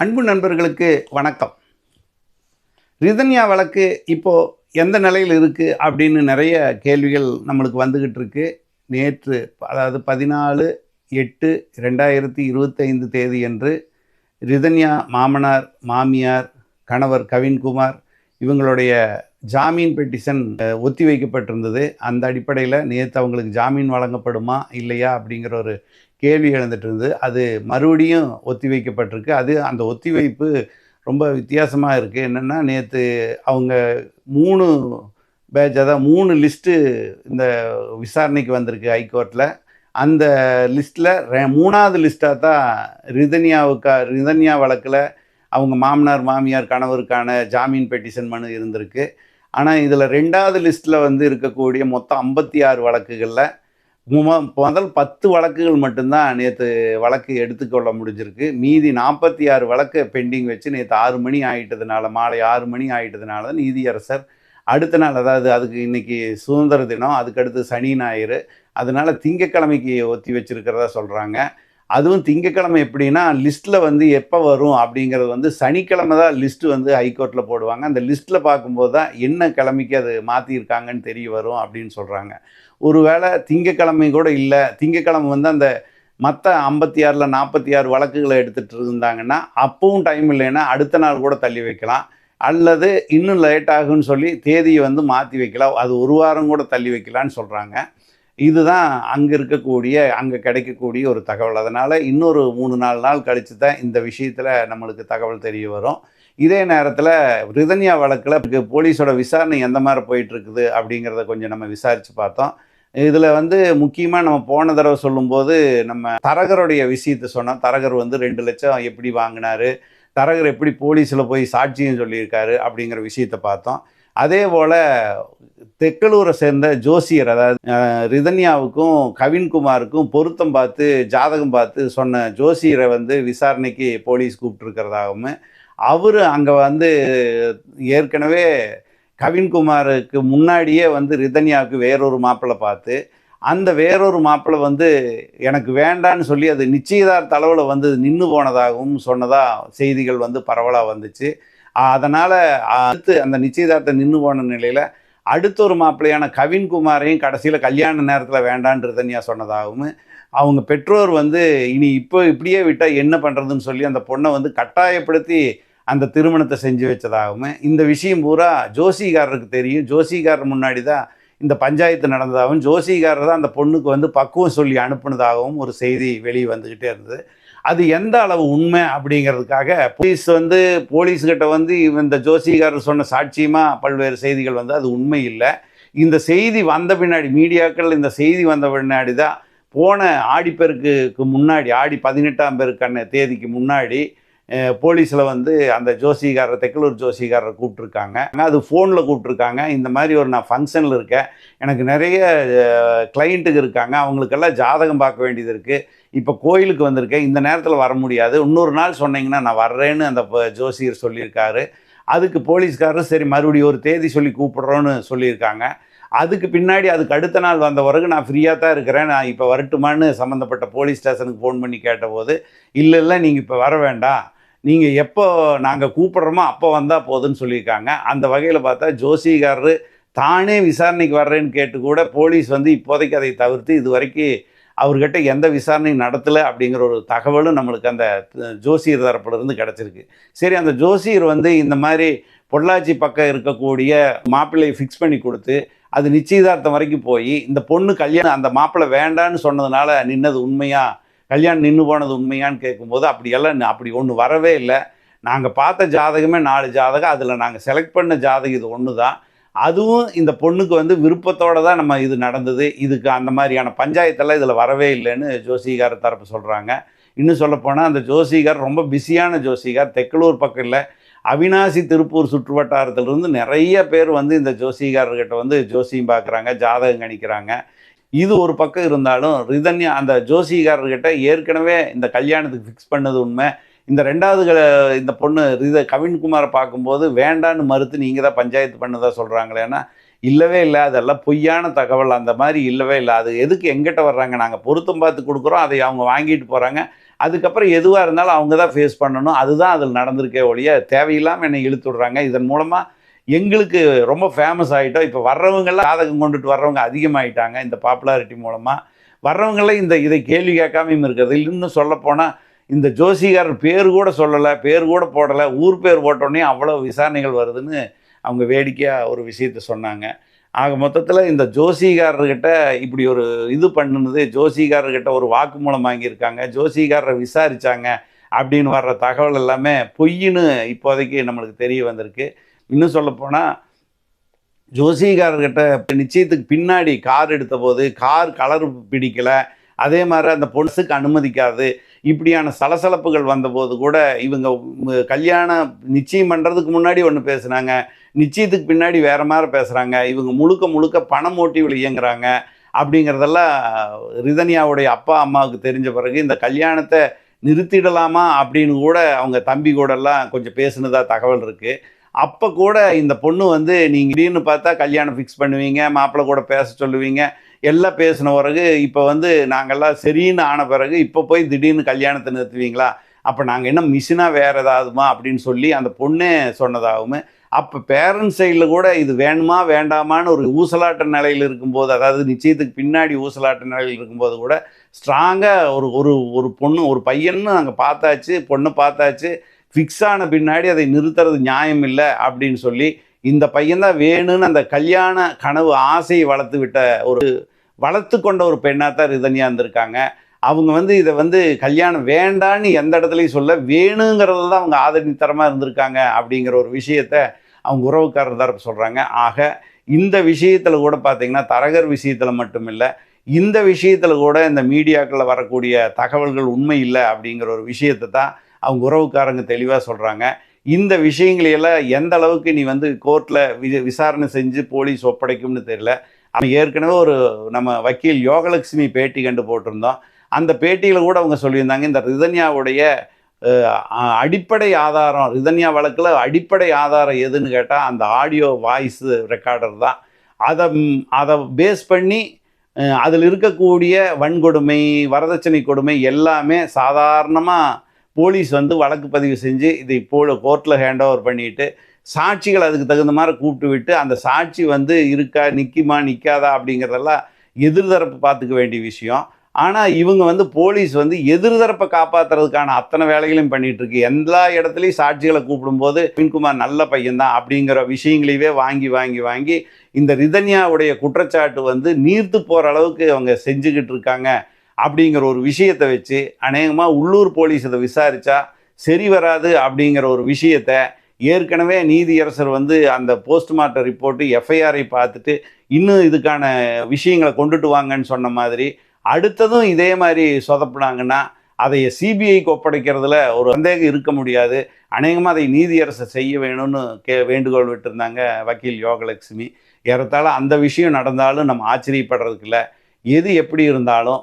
அன்பு நண்பர்களுக்கு வணக்கம். ரிதன்யா வழக்கு இப்போது எந்த நிலையில் இருக்குது அப்படின்னு நிறைய கேள்விகள் நம்மளுக்கு வந்துக்கிட்டு இருக்கு. நேற்று அதாவது பதினாலு எட்டு ரெண்டாயிரத்தி இருபத்தைந்து தேதி என்று ரிதன்யா மாமனார் மாமியார் கணவர் கவின்குமார் இவங்களுடைய ஜாமீன் பெட்டிஷன் ஒத்தி வைக்கப்பட்டிருந்தது அந்த அடிப்படையில் நேற்று அவங்களுக்கு ஜாமீன் வழங்கப்படுமா இல்லையா அப்படிங்கிற ஒரு கேள்வி எழுந்துட்டு இருந்தது. அது மறுபடியும் ஒத்தி வைக்கப்பட்டிருக்கு. அது அந்த ஒத்திவைப்பு ரொம்ப வித்தியாசமாக இருக்குது என்னென்னா நேற்று அவங்க மூணு பேட்ச் அதாவது மூணு லிஸ்ட்டு இந்த விசாரணைக்கு வந்திருக்கு ஹைகோர்ட்டில் அந்த லிஸ்ட்டில் மூணாவது லிஸ்ட்டாக தான் ரிதன்யாவுக்கா ரிதன்யா வழக்கில் அவங்க மாமனார் மாமியார் கணவருக்கான ஜாமீன் பெட்டிஷன் மனு இருந்திருக்கு. ஆனால் இதில் ரெண்டாவது லிஸ்ட்டில் வந்து இருக்கக்கூடிய மொத்தம் ஐம்பத்தி ஆறு வழக்குகளில் முதல் பத்து வழக்குகள் மட்டும்தான் நேற்று வழக்கு எடுத்துக்கொள்ள முடிஞ்சிருக்கு. மீதி நாற்பத்தி ஆறு வழக்கு பெண்டிங் வச்சு நேற்று ஆறு மணி ஆகிட்டதுனால மாலை ஆறு மணி ஆயிட்டதுனால நீதியரசர் அடுத்த நாள் அதாவது அதுக்கு இன்றைக்கி சுதந்திர தினம் அதுக்கடுத்து சனி ஞாயிறு அதனால திங்கக்கிழமைக்கு ஒத்தி வச்சிருக்கிறதா சொல்கிறாங்க அதுவும் திங்கக்கிழமை எப்படின்னா லிஸ்ட்டில் வந்து எப்போ வரும் அப்படிங்கிறது வந்து சனிக்கிழமை தான் லிஸ்ட்டு வந்து ஹைகோர்ட்டில் போடுவாங்க. அந்த லிஸ்ட்டில் பார்க்கும்போது தான் என்ன கிழமைக்கு அது மாற்றிருக்காங்கன்னு தெரிய வரும் அப்படின்னு சொல்கிறாங்க ஒருவேளை திங்கக்கிழமை கூட இல்லை. திங்கக்கிழமை வந்து அந்த மற்ற ஐம்பத்தி ஆறில் நாற்பத்தி ஆறு வழக்குகளை எடுத்துகிட்டு இருந்தாங்கன்னா அப்பவும் டைம் இல்லைன்னா அடுத்த நாள் கூட தள்ளி வைக்கலாம். அல்லது இன்னும் லேட் ஆகுன்னு சொல்லி தேதியை வந்து மாற்றி வைக்கலாம். அது ஒரு வாரம் கூட தள்ளி வைக்கலான்னு சொல்கிறாங்க இதுதான் அங்கே இருக்கக்கூடிய அங்கே கிடைக்கக்கூடிய ஒரு தகவல். அதனால் இன்னொரு மூணு நாலு நாள் கழித்து தான் இந்த விஷயத்தில் நம்மளுக்கு தகவல் தெரிய வரும். இதே நேரத்தில் ரிதன்யா வழக்கில் போலீஸோட விசாரணை எந்த மாதிரி போயிட்டுருக்குது அப்படிங்கிறத கொஞ்சம் நம்ம விசாரித்து பார்த்தோம். இதில் வந்து முக்கியமாக நம்ம போன தடவை சொல்லும்போது நம்ம தரகருடைய விஷயத்தை சொன்னோம். தரகர் வந்து ரெண்டு லட்சம் எப்படி வாங்கினாரு? தரகர் எப்படி போலீஸில் போய் சாட்சியம் சொல்லியிருக்காரு அப்படிங்கிற விஷயத்தை பார்த்தோம். அதே போல் தெக்கலூரை சேர்ந்த ஜோசியர் அதாவது ரிதன்யாவுக்கும் கவின்குமாருக்கும் பொருத்தம் பார்த்து ஜாதகம் பார்த்து சொன்ன ஜோசியரை வந்து விசாரணைக்கு போலீஸ் கூப்பிட்டுருக்கிறதாகவும் அவர் அங்கே வந்து ஏற்கனவே கவின்குமாருக்கு முன்னாடியே வந்து ரிதன்யாவுக்கு வேறொரு மாப்பிள்ளை பார்த்து அந்த வேறொரு மாப்பிள்ளை வந்து எனக்கு வேண்டான்னு சொல்லி அது நிச்சயதார்த்த அளவில் வந்து நின்று போனதாகவும் சொன்னதாக செய்திகள் வந்து பரவலாக வந்துச்சு. அதனால் அடுத்து அந்த நிச்சயதார்த்தம் நின்று போன நிலையில் அடுத்த ஒரு மாப்பிள்ளையான கவின்குமாரையும் கடைசியில் கல்யாண நேரத்தில் வேண்டான்றது ரிதன்யா சொன்னதாகவும் அவங்க பெற்றோர் வந்து இனி இப்போ இப்படியே விட்டால் என்ன பண்ணுறதுன்னு சொல்லி அந்த பொண்ணை வந்து கட்டாயப்படுத்தி அந்த திருமணத்தை செஞ்சு வச்சதாகவும் இந்த விஷயம் பூரா ஜோசிகாரருக்கு தெரியும். ஜோசிகாரர் முன்னாடி தான் இந்த பஞ்சாயத்து நடந்ததாகவும் ஜோசிகாரர் தான் அந்த பொண்ணுக்கு வந்து பக்குவம் சொல்லி அனுப்புனதாகவும் ஒரு செய்தி வெளியே வந்துக்கிட்டே இருந்தது. அது எந்த அளவு உண்மை அப்படிங்கிறதுக்காக போலீஸ் வந்து போலீஸ்கிட்ட வந்து இந்த ஜோசிகாரர் சொன்ன சாட்சியமாக பல்வேறு செய்திகள் வந்து அது உண்மை இல்லை. இந்த செய்தி வந்த பின்னாடி மீடியாக்கள் இந்த செய்தி வந்த பின்னாடி தான் போன ஆடிப்பெருக்குக்கு முன்னாடி ஆடி பதினெட்டாம் பெருக்கான தேதிக்கு முன்னாடி போலீஸில் வந்து அந்த ஜோசிகாரர் தெக்கலூர் ஜோசிகாரரை கூப்பிட்ருக்காங்க ஆனால் அது ஃபோனில் கூப்பிட்ருக்காங்க இந்த மாதிரி ஒரு நான் ஃபங்க்ஷனில் இருக்கேன். எனக்கு நிறைய கிளைண்ட்டுக்கு இருக்காங்க. அவங்களுக்கெல்லாம் ஜாதகம் பார்க்க வேண்டியது இருக்குது இப்போ கோயிலுக்கு வந்திருக்கேன். இந்த நேரத்தில் வர முடியாது. இன்னொரு நாள் சொன்னீங்கன்னா நான் வர்றேன்னு அந்த ப- ஜோசியர் சொல்லியிருக்காரு. அதுக்கு போலீஸ்காரர் சரி மறுபடியும் ஒரு தேதி சொல்லி கூப்பிட்றோன்னு சொல்லியிருக்காங்க. அதுக்கு பின்னாடி அதுக்கு அடுத்த நாள் வந்த பிறகு நான் ஃப்ரீயாக தான் இருக்கிறேன். நான் இப்போ வரட்டுமான்னு சம்மந்தப்பட்ட போலீஸ் ஸ்டேஷனுக்கு ஃபோன் பண்ணி கேட்டபோது இல்லை இல்லை நீங்கள் இப்போ வர வேண்டாம். நீங்கள் எப்போ நாங்கள் கூப்பிட்றோமோ அப்போ வந்தால் போதுன்னு சொல்லியிருக்காங்க. அந்த வகையில் பார்த்தா ஜோசிகாரர் தானே விசாரணைக்கு வர்றேன்னு கேட்டு கூட போலீஸ் வந்து இப்போதைக்கு அதை தவிர்த்து இது வரைக்கும் அவர்கிட்ட எந்த விசாரணையும் நடத்தலை அப்படிங்கிற ஒரு தகவலும் நம்மளுக்கு அந்த ஜோசியர் தரப்புலேருந்து கிடச்சிருக்கு. சரி அந்த ஜோசியர் வந்து இந்த மாதிரி பொள்ளாச்சி பக்கம் இருக்கக்கூடிய மாப்பிள்ளையை ஃபிக்ஸ் பண்ணி கொடுத்து அது நிச்சயதார்த்தம் வரைக்கும் போய் இந்த பொண்ணு கல்யாணம் அந்த மாப்பிள்ளை வேண்டான்னு சொன்னதுனால நின்னது உண்மையாக கல்யாணம் நின்று போனது உண்மையான்னு கேட்கும்போது அப்படியெல்லாம் அப்படி ஒன்று வரவே இல்லை. நாங்கள் பார்த்த ஜாதகமே நாலு ஜாதகம் அதில் நாங்கள் செலக்ட் பண்ண ஜாதகம் இது ஒன்று தான். அதுவும் இந்த பொண்ணுக்கு வந்து விருப்பத்தோடு தான் நம்ம இது நடந்தது. இதுக்கு அந்த மாதிரியான பஞ்சாயத்தெல்லாம் இதில் வரவே இல்லைன்னு ஜோசிகார் தரப்பு சொல்கிறாங்க இன்னும் சொல்லப்போனால் அந்த ஜோசிகார் ரொம்ப பிஸியான ஜோசிகார் தெக்கலூர் பக்கம் இல்லை அவினாசி திருப்பூர் சுற்று வட்டாரத்திலிருந்து நிறைய பேர் வந்து இந்த ஜோசிகார்கிட்ட வந்து ஜோசியம் பார்க்குறாங்க ஜாதகம் கணிக்கிறாங்க. இது ஒரு பக்கம் இருந்தாலும் ரிதன்யா அந்த ஜோசிகாரர்கிட்ட ஏற்கனவே இந்த கல்யாணத்துக்கு ஃபிக்ஸ் பண்ணது உண்மை. இந்த ரெண்டாவது க- இந்த பொண்ணு ரித கவின்குமாரை பார்க்கும்போது வேண்டான்னு மறுத்து நீங்கள் தான் பஞ்சாயத்து பண்ணதாக சொல்கிறாங்களேன்னா இல்லவே இல்லை அதெல்லாம் பொய்யான தகவல். அந்த மாதிரி இல்லவே இல்லை. அது எதுக்கு எங்கிட்ட வர்றாங்க? நாங்கள் பொருத்தம் பார்த்து கொடுக்குறோம். அதை அவங்க வாங்கிட்டு போகிறாங்க அதுக்கப்புறம் எதுவாக இருந்தாலும் அவங்க தான் ஃபேஸ் பண்ணணும். அதுதான் அதில் நடந்திருக்கே ஒழிய தேவையில்லாமல் என்னை இழுத்து விடுறாங்க இதன் மூலமாக எங்களுக்கு ரொம்ப ஃபேமஸ் ஆகிட்டோம் இப்போ வர்றவங்கெல்லாம் சாதகம் கொண்டுட்டு வர்றவங்க அதிகமாகிட்டாங்க இந்த பாப்புலாரிட்டி மூலமாக வர்றவங்களாம் இந்த இதை கேள்வி கேட்காமையும் இருக்கிறது. இன்னும் சொல்லப்போனால் இந்த ஜோசிகாரர் பேர் கூட சொல்லலை பேர் கூட போடலை ஊர் பேர் போட்டோடனே அவ்வளோ விசாரணைகள் வருதுன்னு அவங்க வேடிக்கையாக ஒரு விஷயத்த சொன்னாங்க. ஆக மொத்தத்தில் இந்த ஜோசிகாரர்கிட்ட இப்படி ஒரு இது பண்ணுனது ஜோசிகாரர்கிட்ட ஒரு வாக்குமூலம் வாங்கியிருக்காங்க ஜோசிகாரரை விசாரித்தாங்க அப்படின்னு வர்ற தகவல் எல்லாமே பொய்ன்னு இப்போதைக்கு நம்மளுக்கு தெரிய வந்திருக்கு. இன்னும் சொல்லப்போனால் ஜோசிகாரர்கிட்ட நிச்சயத்துக்கு பின்னாடி கார் எடுத்த போது கார் கலர் பிடிக்கலை. அதே மாதிரி அந்த பொண்ணுக்கு அனுமதிக்காது. இப்படியான சலசலப்புகள் வந்தபோது கூட இவங்க கல்யாணம் நிச்சயம் பண்ணுறதுக்கு முன்னாடி ஒன்று பேசுனாங்க. நிச்சயத்துக்கு பின்னாடி வேற மாதிரி பேசுகிறாங்க இவங்க முழுக்க முழுக்க பணம் மோட்டிவில் இயங்குறாங்க. அப்படிங்கிறதெல்லாம் ரிதன்யாவுடைய அப்பா அம்மாவுக்கு தெரிஞ்ச பிறகு இந்த கல்யாணத்தை நிறுத்திடலாமா அப்படின்னு கூட அவங்க தம்பி கூடலாம் கொஞ்சம் பேசுனதாக தகவல் இருக்குது அப்போ கூட இந்த பொண்ணு வந்து நீங்கள் திடீர்னு பார்த்தா கல்யாணம் ஃபிக்ஸ் பண்ணுவீங்க மாப்பிள்ளை கூட பேச சொல்லுவீங்க எல்லாம் பேசின பிறகு இப்போ வந்து நாங்கள்லாம் சரின்னு ஆன பிறகு இப்போ போய் திடீர்னு கல்யாணத்தை நிறுத்துவீங்களா? அப்போ நாங்கள் என்ன மிஷினாக வேறு ஏதாவதுமா அப்படின்னு சொல்லி அந்த பொண்ணே சொன்னதாகவும் அப்போ பேரண்ட்ஸ் சைடில் கூட இது வேணுமா வேண்டாமான்னு ஒரு ஊசலாட்ட நிலையில் இருக்கும்போது அதாவது நிச்சயத்துக்கு பின்னாடி ஊசலாட்ட நிலையில் இருக்கும்போது கூட ஸ்ட்ராங்காக ஒரு ஒரு ஒரு பொண்ணு ஒரு பையன்னு நாங்கள் பார்த்தாச்சு பொண்ணு பார்த்தாச்சு ஃபிக்ஸ் ஆன பின்னாடி அதை நிறுத்துறது நியாயம் இல்லை அப்படின்னு சொல்லி இந்த பையன்தான் வேணும்னு அந்த கல்யாண கனவு ஆசையை வளர்த்து விட்ட ஒரு வளர்த்து கொண்ட ஒரு பெண்ணாக தான் ரிதன்யா இருந்திருக்காங்க. அவங்க வந்து இதை வந்து கல்யாணம் வேண்டான்னு எந்த இடத்துலையும் சொல்ல வேணுங்கிறது தான் அவங்க ஆதரித்தரமாக இருந்திருக்காங்க அப்படிங்கிற ஒரு விஷயத்த அவங்க உறவுக்காரர் தரப்பு சொல்கிறாங்க ஆக இந்த விஷயத்தில் கூட பார்த்திங்கன்னா தரகர் விஷயத்தில் மட்டும் இல்லை இந்த விஷயத்தில் கூட இந்த மீடியாக்களில் வரக்கூடிய தகவல்கள் உண்மை இல்லை அப்படிங்கிற ஒரு விஷயத்தை தான் அவங்க உறவுக்காரங்க தெளிவாக சொல்கிறாங்க இந்த விஷயங்களையெல்லாம் எந்த அளவுக்கு நீ வந்து கோர்ட்டில் வி விசாரணை செஞ்சு போலீஸ் ஒப்படைக்கும்னு தெரியல. அவன் ஏற்கனவே ஒரு நம்ம வக்கீல் யோகலட்சுமி பேட்டி கண்டு போட்டிருந்தோம். அந்த பேட்டியில் கூட அவங்க சொல்லியிருந்தாங்க இந்த ரிதன்யாவுடைய அடிப்படை ஆதாரம் ரிதன்யா வழக்கில் அடிப்படை ஆதாரம் எதுன்னு கேட்டால் அந்த ஆடியோ வாய்ஸ் ரெக்கார்டர் தான். அதை அதை பேஸ் பண்ணி அதில் இருக்கக்கூடிய வன்கொடுமை வரதட்சணை கொடுமை எல்லாமே சாதாரணமாக போலீஸ் வந்து வழக்கு பதிவு செஞ்சு இதை இப்போ கோர்ட்டில் ஹேண்ட் ஓவர் பண்ணிட்டு சாட்சிகள் அதுக்கு தகுந்த மாதிரி கூப்பிட்டு விட்டு அந்த சாட்சி வந்து இருக்கா நிற்குமா நிற்காதா அப்படிங்கிறதெல்லாம் எதிர்தரப்பு பார்த்துக்க வேண்டிய விஷயம். ஆனால் இவங்க வந்து போலீஸ் வந்து எதிர்தரப்பை காப்பாற்றுறதுக்கான அத்தனை வேலைகளையும் பண்ணிட்டு இருக்கு எல்லா இடத்துலையும் சாட்சிகளை கூப்பிடும்போது பின்குமார் நல்ல பையன்தான் அப்படிங்கிற விஷயங்களையே வாங்கி வாங்கி வாங்கி இந்த ரிதன்யாவுடைய குற்றச்சாட்டு வந்து நீர்த்து போகிற அளவுக்கு அவங்க செஞ்சுக்கிட்டு இருக்காங்க. அப்படிங்கிற ஒரு விஷயத்தை வச்சு அநேகமாக உள்ளூர் போலீஸ் இதை விசாரித்தா சரி வராது அப்படிங்கிற ஒரு விஷயத்த ஏற்கனவே நீதியரசர் வந்து அந்த போஸ்ட்மார்ட்டம் ரிப்போர்ட்டு எஃப்ஐஆரை பார்த்துட்டு இன்னும் இதுக்கான விஷயங்களை கொண்டுட்டு வாங்கன்னு சொன்ன மாதிரி அடுத்ததும் இதே மாதிரி சொதப்புனாங்கன்னா அதை சிபிஐக்கு ஒப்படைக்கிறதுல ஒரு சந்தேகம் இருக்க முடியாது. அநேகமாக அதை நீதியரசர் செய்ய வேணும்னு கே வேண்டுகோள் விட்டுருந்தாங்க வக்கீல் யோகலட்சுமி. ஏறத்தாழ அந்த விஷயம் நடந்தாலும் நம்ம ஆச்சரியப்படுறதுக்கு இல்லை. எது எப்படி இருந்தாலும்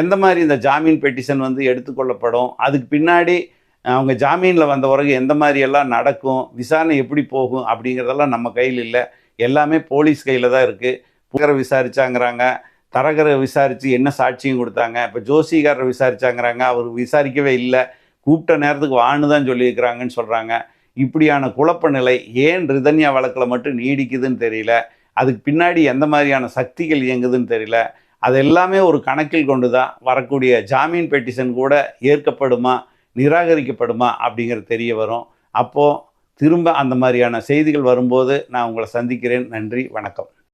எந்த மாதிரி இந்த ஜாமீன் பெட்டிஷன் வந்து எடுத்துக்கொள்ளப்படும்? அதுக்கு பின்னாடி அவங்க ஜாமீனில் வந்த பிறகு எந்த மாதிரி எல்லாம் நடக்கும்? விசாரணை எப்படி போகும்? அப்படிங்கிறதெல்லாம் நம்ம கையில் இல்லை. எல்லாமே போலீஸ் கையில் தான் இருக்குது புகரை விசாரிச்சாங்கிறாங்க. தரகரை விசாரித்து என்ன சாட்சியும் கொடுத்தாங்க. இப்போ ஜோசிகாரரை விசாரிச்சாங்கிறாங்க. அவர் விசாரிக்கவே இல்லை. கூப்பிட்ட நேரத்துக்கு வான்னு தான் சொல்லியிருக்கிறாங்கன்னு சொல்கிறாங்க இப்படியான குழப்ப நிலை ஏன் ரிதன்யா வழக்கில் மட்டும் நீடிக்குதுன்னு தெரியல. அதுக்கு பின்னாடி எந்த மாதிரியான சக்திகள் இயங்குதுன்னு தெரியல. அது எல்லாமே ஒரு கணக்கில் கொண்டு தான் வரக்கூடிய ஜாமீன் பெட்டிஷன் கூட ஏற்கப்படுமா நிராகரிக்கப்படுமா அப்படிங்கிறது தெரிய வரும். அப்போது திரும்ப அந்த மாதிரியான செய்திகள் வரும்போது நான் உங்களை சந்திக்கிறேன். நன்றி வணக்கம்.